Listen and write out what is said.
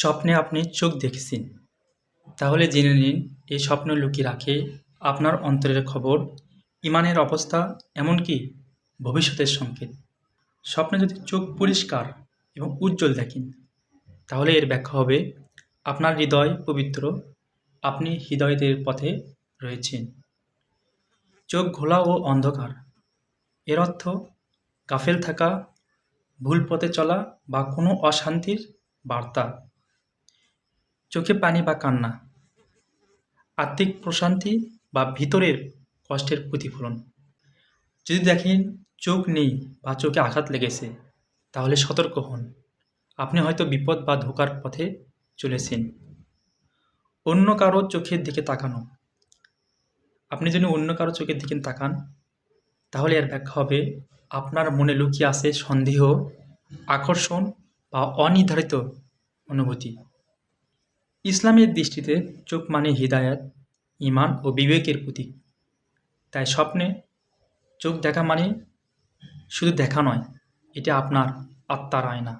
স্বপ্নে আপনি চোখ দেখেছেন। তাহলে জেনে নিন, এই স্বপ্ন লুকিয়ে রাখে আপনার অন্তরের খবর, ইমানের অবস্থা এমনকি ভবিষ্যতের সংকেত। স্বপ্নে যদি চোখ পরিষ্কার এবং উজ্জ্বল দেখেন, তাহলে এর ব্যাখ্যা হবে, আপনার হৃদয় পবিত্র, আপনি হৃদয়দের পথে রয়েছেন। চোখ ঘোলা ও অন্ধকার, এর অর্থ গাফেল থাকা, ভুল পথে চলা বা কোনো অশান্তির বার্তা। চোখে পানি বা কান্না। আত্মিক প্রশান্তি বা ভিতরের কষ্টের প্রতিফলন। যদি দেখেন চোখ নেই বা চোখে আঘাত লেগেছে, তাহলে সতর্ক হন। আপনি হয়তো বিপদ বা ধোকার পথে চলেছেন। অন্য কারও চোখের দিকে তাকানো। আপনি যদি অন্য কারও চোখের দিকে তাকান, তাহলে এর ব্যাখ্যা হবে, আপনার মনে লুকিয়ে আছে সন্দেহ, আকর্ষণ বা অনির্ধারিত অনুভূতি। ইসলামের দৃষ্টিতে চোখ মানে হৃদায়াত ইমান ও বিবেকের প্রতীক। তাই স্বপ্নে চোখ দেখা মানে শুধু দেখা নয়, এটা আপনার আত্মার আয়না।